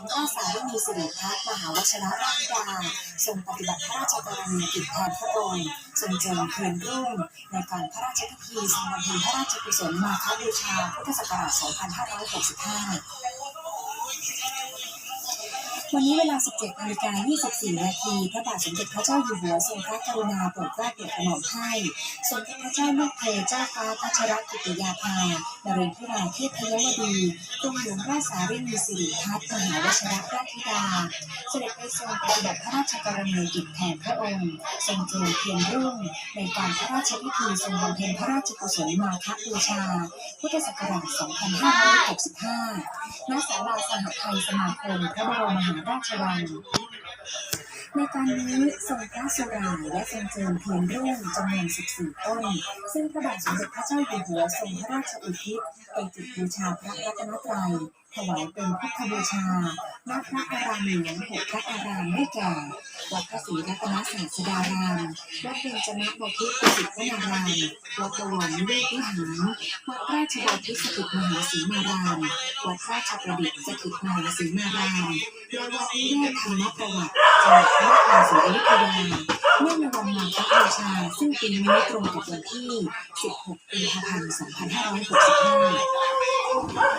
มราสารินีสิริพัฒน์มหาวชิระราชดาทรงปฏิบัติพระราชกรณียกิจแทนพระองค์ทรงเจริญเพียรรุ่งในการพระราชพิธีทรงบำเพ็ญพระราชกุศลมาคบูชาพุทธศักราช 2565 วันนี้เวลา 17นาฬิกา24 นาที พระบาทสมเด็จพระเจ้าอยู่หัวทรงพระกรุณาโปรดเกล้าโปรดกระหม่อมให้ สมเด็จพระเจ้าลูกเธอเจ้าฟ้าพัชรกิติยาภานเรนทราเทพยวดีกรมหลวงราชสารินีสิริพัฒน์มหาวชิรราชธิดา เสด็จไปทรงปฏิบัติพระราชกรณียกิจแทนพระองค์ ทรงเจริญเพียรรุ่งในการพระราชพิธีทรงบำเพ็ญพระราชกุศลมาฆบูชา พุทธศักราช 2565 ณ ศาลาสหไทยสมาคมพระบรมมหาราชวังในการนี้ทรงพระสุราและทรงเจริญเพียรรุ่งจำนวน 14 ต้น ซึ่งพระบาทสมเด็จพระเจ้าอยู่หัวทรงพระราชอุทิศไปจุดบูชาพระรัตนตรัยถวายเป็นพุทธบูชาณพระอารามหลวงหกพระอารามได้แก่ วัดพระศรีรัตนศาสดาราม วัดเบญจมบพิตรสิทธิ์วนาราม วัดบวรนิเวศวิหาร วัดราชบพิสถิตมหาศีมาราม วัดราชประดิษฐ์สถิตมหาศีมารามและวัดนิเวศธรรมประวัติจังหวัดพระนครศรีอยุธยาเนื่อในวันมาฆบูชาซึ่งเปีนี้ตรงกับวันที่ 16กุมภาพันธ์ 2565